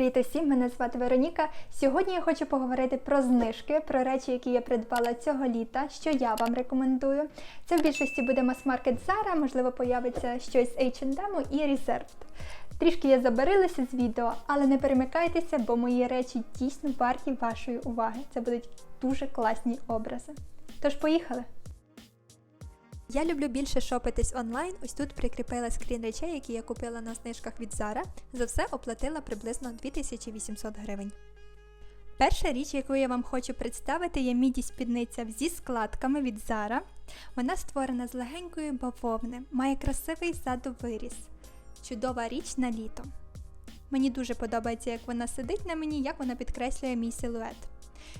Привіт усім! Мене звати Вероніка. Сьогодні я хочу поговорити про знижки, про речі, які я придбала цього літа, що я вам рекомендую. Це в більшості буде мас-маркет Zara, можливо, появиться щось з H&M і Reserved. Трішки я забарилася з відео, але не перемикайтеся, бо мої речі дійсно варті вашої уваги. Це будуть дуже класні образи. Тож поїхали! Я люблю більше шопитись онлайн. Ось тут прикріпила скрін речей, які я купила на знижках від Zara. За все оплатила приблизно 2800 гривень. Перша річ, яку я вам хочу представити, є міді спідниця зі складками від Zara. Вона створена з легенької бавовни, має красивий ззаду виріс. Чудова річ на літо. Мені дуже подобається, як вона сидить на мені, як вона підкреслює мій силует.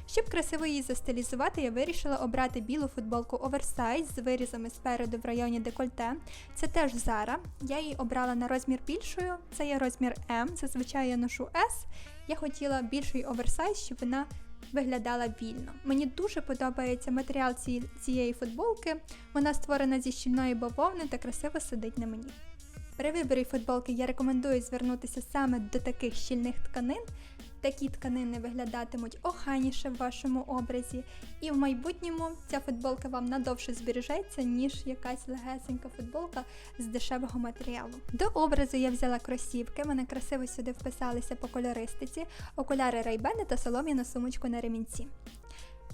Щоб красиво її застилізувати, я вирішила обрати білу футболку оверсайз з вирізами спереду в районі декольте. Це теж Zara. Я її обрала на розмір більшою. Це є розмір М. Зазвичай я ношу S. Я хотіла більший оверсайз, щоб вона виглядала вільно. Мені дуже подобається матеріал цієї футболки. Вона створена зі щільної бавовни та красиво сидить на мені. При виборі футболки я рекомендую звернутися саме до таких щільних тканин. Такі тканини виглядатимуть охайніше в вашому образі, і в майбутньому ця футболка вам надовше збережеться, ніж якась легесенька футболка з дешевого матеріалу. До образу я взяла кросівки, вони красиво сюди вписалися по кольористиці, окуляри райбени та солом'яну сумочку на ремінці.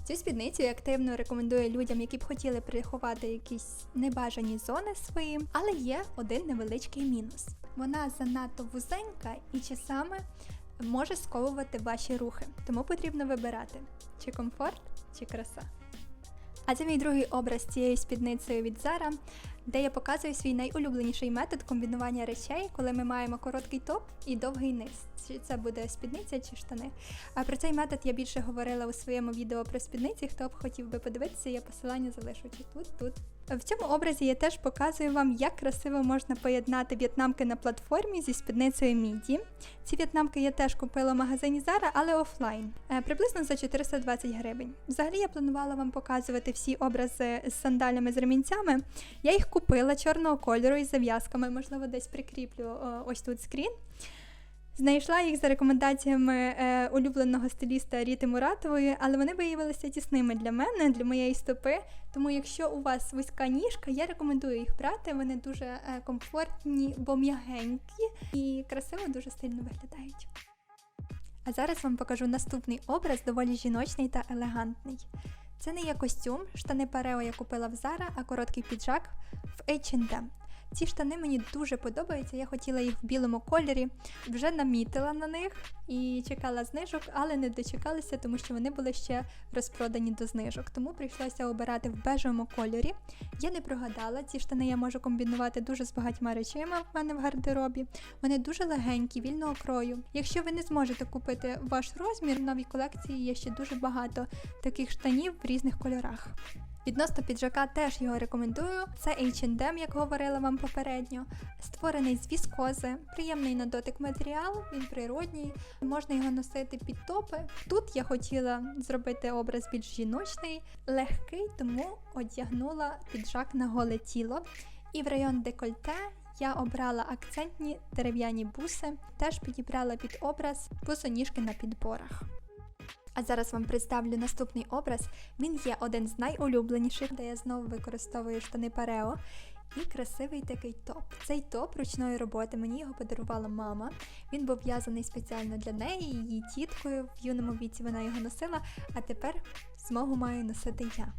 Цю спідницю я активно рекомендую людям, які б хотіли приховати якісь небажані зони свої, але є один невеличкий мінус. Вона занадто вузенька і часами може сковувати ваші рухи, тому потрібно вибирати, чи комфорт, чи краса. А це мій другий образ цією спідницею від Zara, де я показую свій найулюбленіший метод комбінування речей, коли ми маємо короткий топ і довгий низ. Чи це буде спідниця чи штани. А про цей метод я більше говорила у своєму відео про спідниці. Хто б хотів би подивитися, я посилання залишу чи тут, тут. В цьому образі я теж показую вам, як красиво можна поєднати в'єтнамки на платформі зі спідницею міді. Ці в'єтнамки я теж купила в магазині Zara, але офлайн, е, приблизно за 420 гривень. Взагалі я планувала вам показувати всі образи з сандалями з ремінцями. Я їх купила чорного кольору із зав'язками, можливо, десь прикріплю ось тут скрін. Знайшла їх за рекомендаціями е, улюбленого стиліста Ріти Муратової, але вони виявилися тісними для мене, для моєї стопи. Тому, якщо у вас вузька ніжка, я рекомендую їх брати. Вони дуже е, комфортні, бо м'ягенькі і красиво дуже стильно виглядають. А зараз вам покажу наступний образ, доволі жіночний та елегантний. Це не є костюм, штани Парео я купила в Zara, а короткий піджак в H&M. Ці штани мені дуже подобаються. Я хотіла їх в білому кольорі, вже намітила на них і чекала знижок, але не дочекалася, тому що вони були ще розпродані до знижок. Тому прийшлося обирати в бежевому кольорі. Я не прогадала, ці штани я можу комбінувати дуже з багатьма речима в мене в гардеробі. Вони дуже легенькі, вільного крою. Якщо ви не зможете купити ваш розмір, в новій колекції є ще дуже багато таких штанів в різних кольорах. Відносно піджака теж його рекомендую. Це H&M, як говорила вам попередньо. Створений з віскози, приємний на дотик матеріал, він природній, можна його носити під топи. Тут я хотіла зробити образ більш жіночний, легкий, тому одягнула піджак на голе тіло. І в район декольте я обрала акцентні дерев'яні буси, теж підібрала під образ босоніжки на підборах. А зараз вам представлю наступний образ. Він є один з найулюбленіших, де я знову використовую штани Парео. І красивий такий топ. Цей топ ручної роботи мені його подарувала мама. Він був в'язаний спеціально для неї, її тіткою. В юному віці вона його носила, а тепер змогу маю носити я.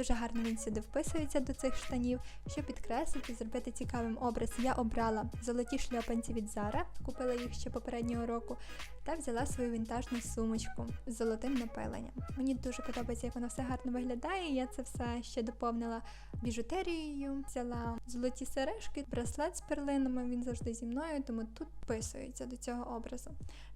Дуже гарно він сюди вписується до цих штанів. Щоб підкреслити, зробити цікавим образ, я обрала золоті шльопанці від Zara, купила їх ще попереднього року, та взяла свою вінтажну сумочку з золотим напиленням. Мені дуже подобається, як воно все гарно виглядає. Я це все ще доповнила біжутерією, взяла золоті сережки, браслет з перлинами, він завжди зі мною, тому тут вписується до цього образу.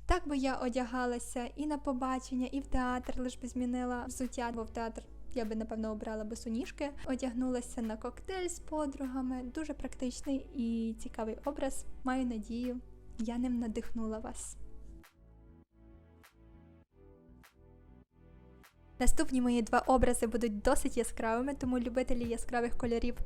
Так би я одягалася і на побачення, і в театр, лиш би змінила взуття, бо в театр я би, напевно, обрала босоніжки, одягнулася на коктейль з подругами. Дуже практичний і цікавий образ. Маю надію, я ним надихнула вас. Наступні мої два образи будуть досить яскравими, тому любителі яскравих кольорів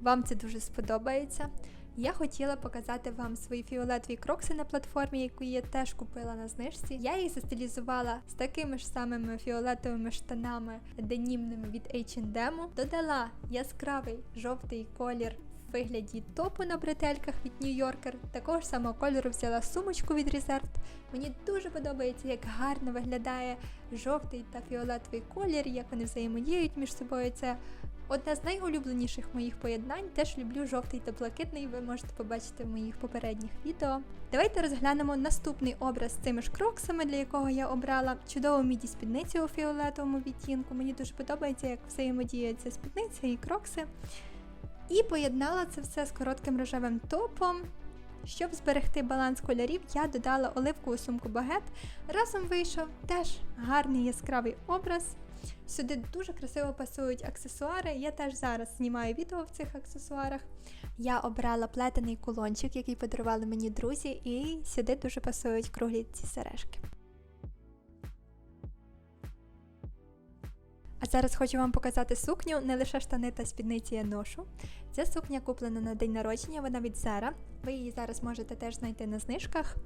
вам це дуже сподобається. Я хотіла показати вам свої фіолетові крокси на платформі, яку я теж купила на знижці. Я їх застилізувала з такими ж самими фіолетовими штанами денімними від H&M. Додала яскравий жовтий колір вигляді топу на бретельках від New Yorker. Такого ж самого кольору взяла сумочку від Reserved. Мені дуже подобається, як гарно виглядає жовтий та фіолетовий колір, як вони взаємодіють між собою. Це Одне з найулюбленіших моїх поєднань теж люблю жовтий та блакитний, ви можете побачити в моїх попередніх відео. Давайте розглянемо наступний образ з цими ж кроксами, для якого я обрала чудову міді спідницю у фіолетовому відтінку. Мені дуже подобається, як взаємодіє ця спідниця і крокси. І поєднала це все з коротким рожевим топом. Щоб зберегти баланс кольорів, я додала оливкову сумку багет. Разом вийшов теж гарний яскравий образ. Сюди дуже красиво пасують аксесуари. Я теж зараз знімаю відео в цих аксесуарах. Я обрала плетений кулончик, який подарували мені друзі, і сюди дуже пасують круглі ці сережки. А зараз хочу вам показати сукню, не лише штани та спідниці я ношу. Ця сукня куплена на день народження, вона від Zara. Ви її зараз можете теж знайти на знижках.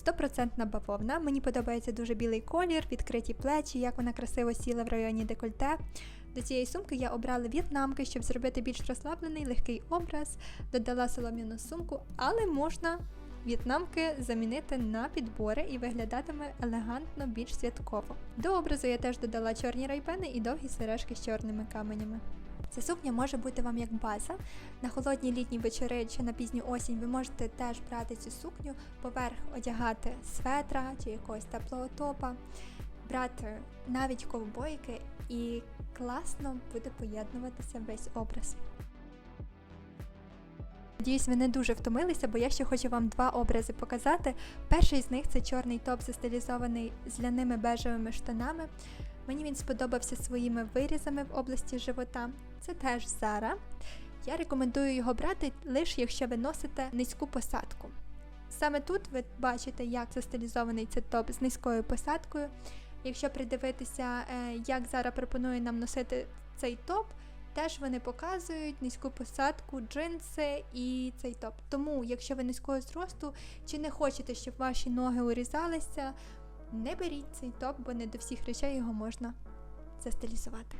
Стопроцентна бавовна. Мені подобається дуже білий колір, відкриті плечі, як вона красиво сіла в районі декольте. До цієї сумки я обрала в'єтнамки, щоб зробити більш розслаблений, легкий образ, додала солом'яну сумку, але можна в'єтнамки замінити на підбори і виглядатиме елегантно, більш святково. До образу я теж додала чорні райбени і довгі сережки з чорними каменями. Ця сукня може бути вам як база. На холодні літні вечори чи на пізню осінь ви можете теж брати цю сукню, поверх одягати светра чи якогось теплого топа, брати навіть ковбойки і класно буде поєднуватися весь образ. Надіюсь, ви не дуже втомилися, бо я ще хочу вам два образи показати. Перший з них це чорний топ, застилізований з ляними бежевими штанами. Мені він сподобався своїми вирізами в області живота. Це теж Zara. Я рекомендую його брати лише якщо ви носите низьку посадку. Саме тут ви бачите, як застилізований цей топ з низькою посадкою. Якщо придивитися, е, як Zara пропонує нам носити цей топ, теж вони показують низьку посадку, джинси і цей топ. Тому, якщо ви низького зросту чи не хочете, щоб ваші ноги урізалися, не беріть цей топ, бо не до всіх речей його можна застилізувати.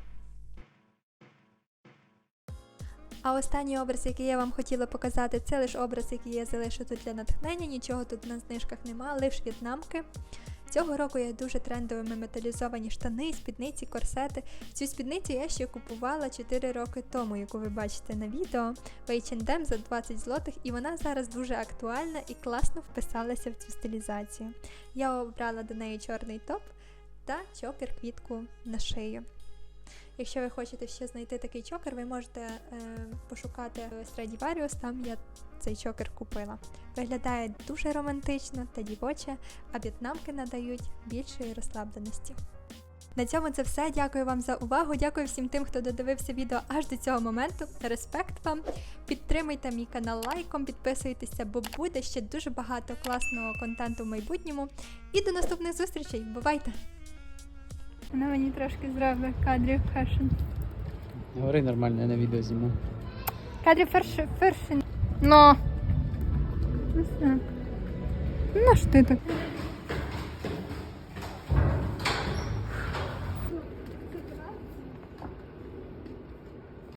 А останній образ, який я вам хотіла показати, це лише образ, який я залишу тут для натхнення. Нічого тут на знижках нема, лише в'єтнамки. Цього року є дуже трендовими металізовані штани, спідниці, корсети. Цю спідницю я ще купувала 4 роки тому, яку ви бачите на відео в H&M за 20 злотих, і вона зараз дуже актуальна і класно вписалася в цю стилізацію. Я обрала до неї чорний топ та чокер квітку на шию. Якщо ви хочете ще знайти такий чокер, ви можете е, пошукати Stradivarius, там я цей чокер купила. Виглядає дуже романтично та дівоче, а в'єтнамки надають більшої розслабленості. На цьому це все. Дякую вам за увагу. Дякую всім тим, хто додивився відео аж до цього моменту. Респект вам. Підтримуйте мій канал лайком, підписуйтеся, бо буде ще дуже багато класного контенту в майбутньому. І до наступних зустрічей. Бувайте! Вона мені трошки зробить кадрів фешн. Говори нормально, я на відео зніму. Кадрів фершн. фершн. Но. Ну, що ти так?